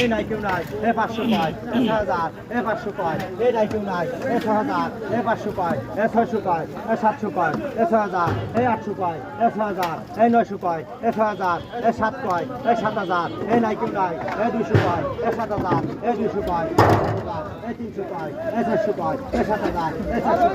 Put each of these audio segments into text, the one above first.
এই নাই কেউ নাই এ পাঁচশো পায় এ ছয় হাজার এ পাঁচশো পায় এ নাই কেউ নাই এ ছয় হাজার এ পাঁচশো পায় এ ছয়শো পায় এ সাতশো পায় এ ছয় হাজার এ আটশো পায় এ ছয় হাজার এ নয়শো পায় এ ছয় হাজার এ সাত পায় এ সাত হাজার এ নাই কেউ নাই এ দুশো পায় এ সাত হাজার এ দুশো পায় এ তিনশো পায় এ চারশো পায় এ সাত হাজার এ চারশো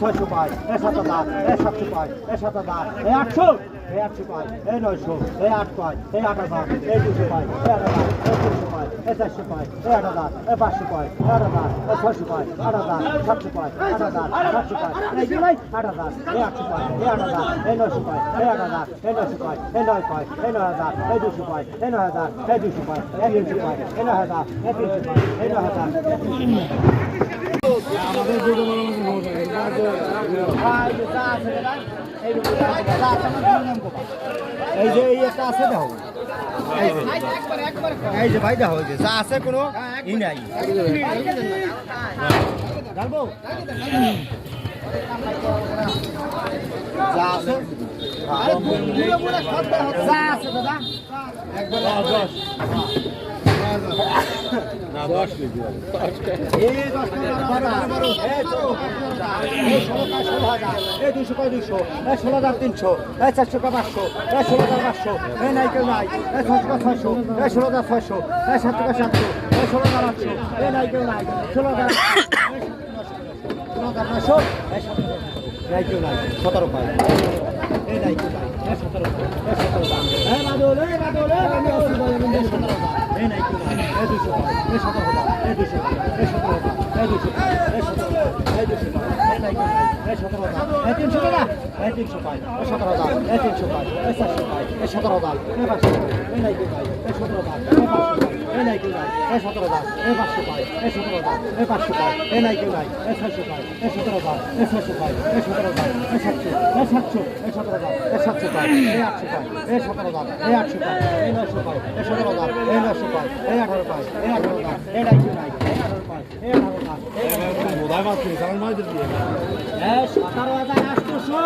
ছয়শো পায় এ সাত হাজার এ সাতশো পায় এ আটশো। এই আটশো পায় এই নয়শো এই আট পায় এই আট হাজার এই দুশো পায় এই আট হাজার এই তিনশো পায় এই চারশো পায় এই আট হাজার এই পাঁচশো এই আট হাজার এই ছয়শো পায় আট হাজার সাতশো পায় আট হাজার সাতশো পায় এই জুলাই আট হাজার এই আটশো পায় এই আট হাজার এই নয়শো পায় এই আট হাজার এই নয়শো পায় এই নয় পায় এই নয় হাজার এই দুশো পায় এই নয় হাজার এই দুশো পায় এই তিনশো পায় এই নয় হাজার এই তিনশো পায় এই নয় হাজার এই তিনশো পায় এই যে এই একটা আছে দেখো। এই যে ভাই দেখো যে যা আছে কোনো ই নাই। জানব? যা আছে। যা আছে দাদা। এই দশ কয় দুশো ষোলো হাজার তিনশো চারশো টাকা পাঁচশো ষোলো হাজার পাঁচশো নাই কেউ নাই ছশো টাকা ছয়শো ষোলো হাজার ছয়শো এই সাত সাতশো ষোলো হাজার আটশো নাই কেউ নাই ষোলো হাজার ষোলো হাজার সতেরো নাই কেউ নাই সতেরো সতেরো সতেরো দাম এই বাদল এই বাদল এই বাদল এই সতেরো দাম এই নাই কেউ নাই এই দুশো এই সতেরো এই দুশো এই সতেরো এই দুশো এই সতেরো এই দুশো পায় এই নাই কেউ নাই এই সতেরো দাম এই তিনশো টাকা এই তিনশো পায় এই সতেরো দাম এই তিনশো পায় এই চারশো পায় এই সতেরো দাম এই পাঁচশো পায় এই নাই কেউ নাই এই সতেরো দাম এই পাঁচশো পায় এই নাই কেউ নাই এই সতেরো দাম এই পাঁচশো পায় এই সতেরো দাম এই পাঁচশো পায় এই নাই কেউ নাই এই ছয়শো পায় এই সতেরো দাম এই ছয়শো পায় এই সতেরো দাম এই সাতশো এই সাতশো এই সতেরো দাম এই সাতশো পায় এই আটশো পায় এই সতেরো দাম এই আটশো পায় এই নয়শো পায় এই সতেরো দাম এই নয়শো পায় এই আঠারো পায় এই আঠারো দাম এই নাই কেউ নাই এই আঠারো পায় এই আঠারো দাম এই আঠারো দাম এই সতেরো হাজার আটশোশো